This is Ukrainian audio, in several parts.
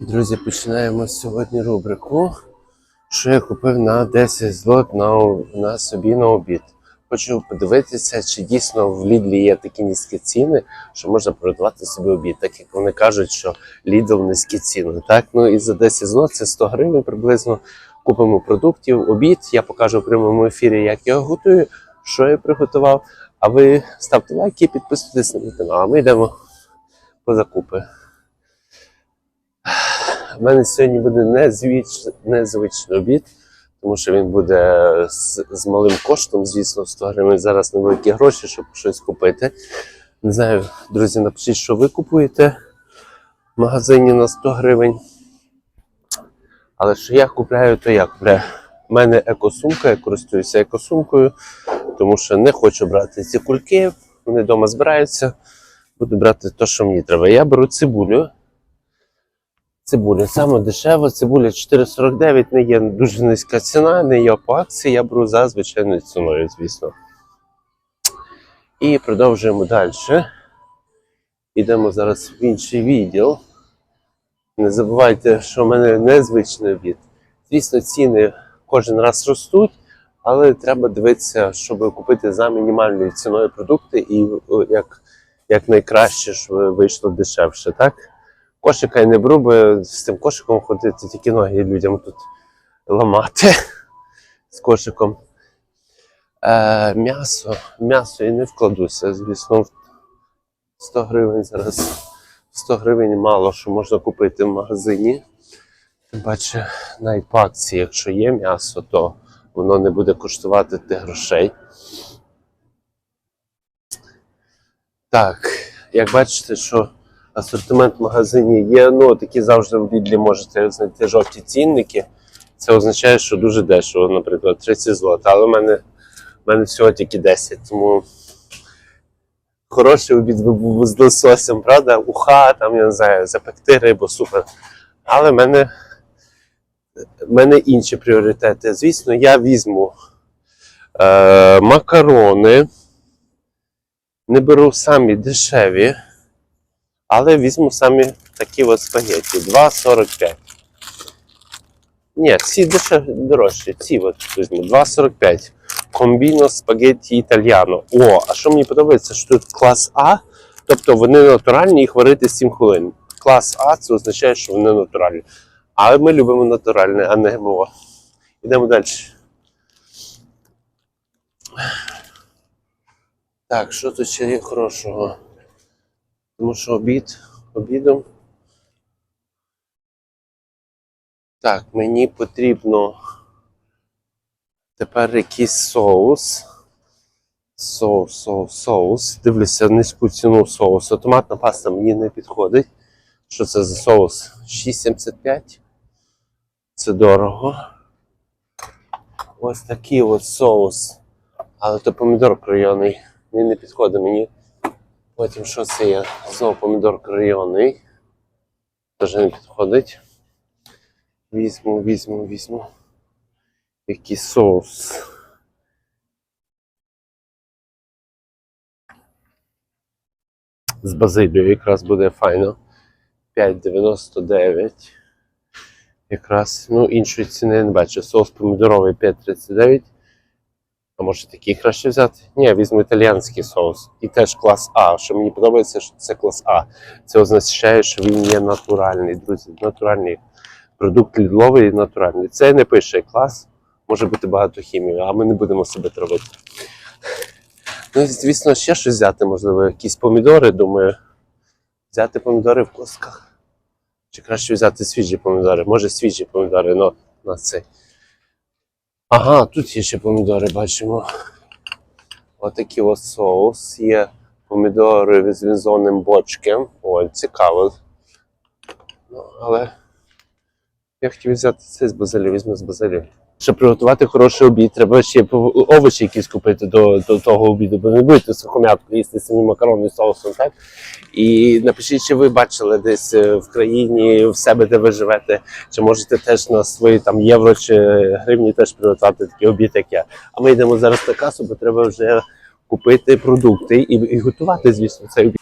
Друзі, починаємо сьогодні рубрику, що я купив на 10 злот на, на собі на обід. Хочу подивитися, чи дійсно в Лідлі є такі низькі ціни, що можна продавати собі обід, так як вони кажуть, що Лідл низькі ціни. Так, ну і за 10 злот це 100 гривень приблизно. Купимо продуктів, обід. Я покажу в прямому ефірі, як я готую, що я приготував. А ви ставте лайки, підписуйтесь на мій канал. А ми йдемо по закупи. У мене сьогодні буде незвич... незвичний обід, тому що він буде з, з малим коштом, звісно, 100 гривень. Зараз невеликі гроші, щоб щось купити. Не знаю, друзі, напишіть, що ви купуєте в магазині на 100 гривень. Але що я купляю, то я купляю. У мене екосумка, я користуюся екосумкою, тому що не хочу брати ці кульки, вони вдома збираються. Буду брати те, що мені треба. Я беру цибулю. Цибуля саме дешева, цибуля 4,49 не є дуже низька ціна, не є по акції, я беру за звичайною ціною, звісно. І продовжуємо далі. Йдемо зараз в інший відділ. Не забувайте, що в мене незвичний обід. Звісно, ціни кожен раз ростуть, але треба дивитися, щоб купити за мінімальною ціною продукти і як, як найкраще, щоб вийшло дешевше, так? Кошика я не беру, бо з цим кошиком ходити тільки ноги людям тут ламати з кошиком. Е, м'ясо. М'ясо я не вкладуся, звісно, 100 гривень зараз. 100 гривень мало що можна купити в магазині. Тим паче, навіть по акції, якщо є м'ясо, то воно не буде коштувати тих грошей. Так, як бачите, що асортимент в магазині є. Ну, такі завжди в Лідлі можете знайти жовті цінники. Це означає, що дуже дешево, наприклад, 30 злот. Але в мене, в мене всього тільки 10. Тому хороший обід був з лососем, правда? Уха, там, я не знаю, запекти рибу, супер. Але в мене, в мене інші пріоритети. Звісно, я візьму е, макарони. Не беру самі дешеві. Але візьму самі такі от спагетті. 2,45. Ні, ці дешев... дорожчі. Ці от візьму. 2,45. Комбіно спагетті італьяно. О, а що мені подобається, що тут клас А, тобто вони натуральні, їх варити 7 хвилин. Клас А це означає, що вони натуральні. Але ми любимо натуральне, а не ГМО. Йдемо далі. Так, що тут ще є хорошого? Тому що обід обідом. Так, мені потрібно тепер якийсь соус. Соус, соус, соус. Дивлюся низьку ціну соусу. Томатна паста мені не підходить. Що це за соус? 6,75. Це дорого. Ось такий от соус. Але то помідор кройоний. Він не підходить мені. Потім що це є? Знову помідор крайоний. Теж не підходить. Візьму, візьму, візьму. Який соус. З базилією якраз буде файно. 5,99. Якраз, ну, іншої ціни я не бачу. Соус помідоровий 5,39. А може такий краще взяти? Ні, візьму італіянський соус. І теж клас А. Що мені подобається, що це клас А. Це означає, що він є натуральний, друзі. Натуральний продукт лідловий і натуральний. Це не пише клас, може бути багато хімії, а ми не будемо себе травити. Ну, звісно, ще щось взяти, можливо, якісь помідори, думаю. Взяти помідори в косках. Чи краще взяти свіжі помідори? Може свіжі помідори, но на цей. Ага, тут є ще помідори, бачимо. Отакий от соус. Є помідори з візонним бочком. Ой, цікаво. Ну, але я хотів взяти цей з базилю, візьму з базилію. Щоб приготувати хороший обід, треба ще овочі якісь купити до, до того обіду, бо не будете сухомятку їсти самі макарони з соусом, так? І напишіть, чи ви бачили десь е, в країні, в себе, де ви живете, чи можете теж на свої там євро чи гривні теж приготувати такий обід, як я. А ми йдемо зараз на касу, бо треба вже купити продукти і, і готувати, звісно, цей обід.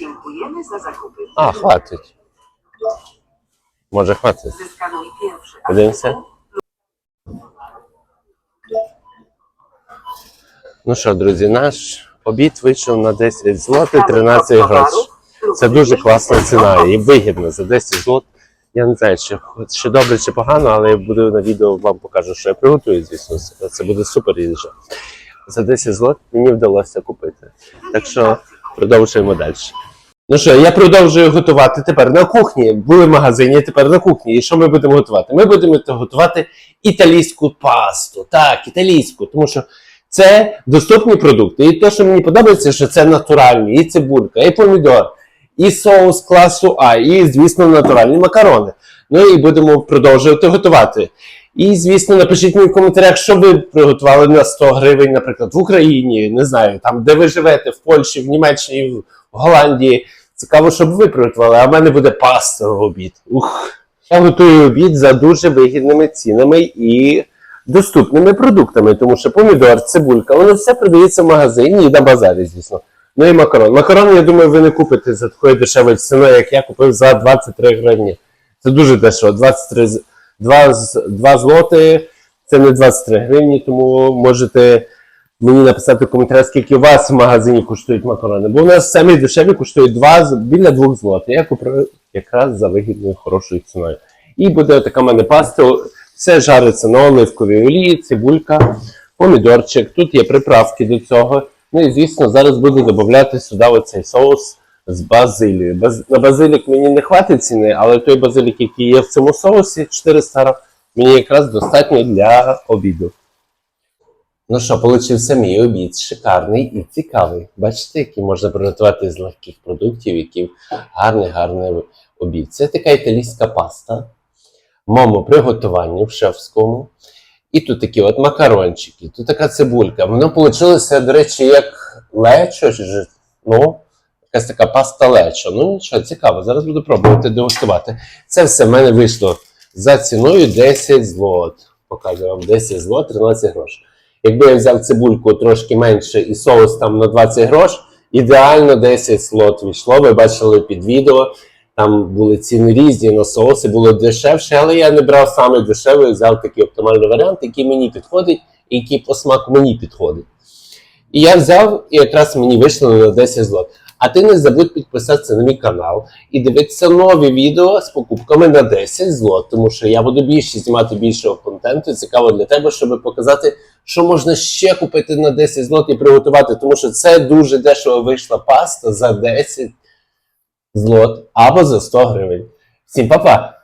Dziękujemy za zakupy. А, хватить. Хватить. Zeskanuj Podjęcie? Ну що, друзі, наш обід вийшов на 10 злотих 13 грошей. Це дуже класна ціна і вигідно за 10 злот. Я не знаю, чи, чи добре, чи погано, але я буду на відео вам покажу, що я приготую, звісно. Це буде супер їжа. За 10 злот мені вдалося купити. Так що продовжуємо далі. Ну що, я продовжую готувати тепер на кухні. Були в магазині, тепер на кухні. І що ми будемо готувати? Ми будемо готувати італійську пасту. Так, італійську, тому що це доступні продукти. І те, що мені подобається, що це натуральні, і цибулька, і помідор, і соус класу А, і, звісно, натуральні макарони. Ну і будемо продовжувати готувати. І, звісно, напишіть мені в коментарях, що ви приготували на 100 гривень, наприклад, в Україні, не знаю, там, де ви живете, в Польщі, в Німеччині, в Голландії. Цікаво, щоб ви приготували, а в мене буде паста в обід. Ух. Я готую обід за дуже вигідними цінами і доступними продуктами, тому що помідор, цибулька, воно все продається в магазині і на базарі, звісно. Ну і макарон. Макарон, я думаю, ви не купите за такою дешевою ціною, як я купив за 23 гривні. Це дуже дешево. 23, 2, 2 злоти це не 23 гривні, тому можете мені написати в коментарях, скільки у вас в магазині коштують макарони. Бо у нас самі дешеві коштують 2, з- біля 2 злотих. Я купив якраз за вигідною хорошою ціною. І буде така мене паста. Все жариться на оливковій олії, цибулька, помідорчик. Тут є приправки до цього. Ну і звісно, зараз буду додати сюди оцей соус з базилією. Баз... На базилік мені не хватить ціни, але той базилік, який є в цьому соусі, 400 грам, мені якраз достатньо для обіду. Ну що, получився мій обід шикарний і цікавий. Бачите, який можна приготувати з легких продуктів, який гарний, гарний обід. Це така італійська паста в моєму приготуванні в шефському. І тут такі от макарончики, тут така цибулька. Воно вийшло, до речі, як лечо, ну, якась така паста лечо. Ну нічого, цікаво, зараз буду пробувати дегустувати. Це все в мене вийшло за ціною 10 злот. Показую вам 10 злот, 13 грошей. Якби я взяв цибульку трошки менше і соус там на 20 грош, ідеально 10 слот війшло. Ви бачили під відео. Там були ціни різні на соуси, було дешевше, але я не брав саме дешевий, взяв такий оптимальний варіант, який мені підходить і який по смаку мені підходить. І я взяв, і якраз мені вийшло на 10 злот. А ти не забудь підписатися на мій канал і дивитися нові відео з покупками на 10 злот, тому що я буду більше знімати більшого контенту. Цікаво для тебе, щоб показати, що можна ще купити на 10 злот і приготувати, тому що це дуже дешево вийшла паста за 10 злот або за 100 гривень. Всім па-па!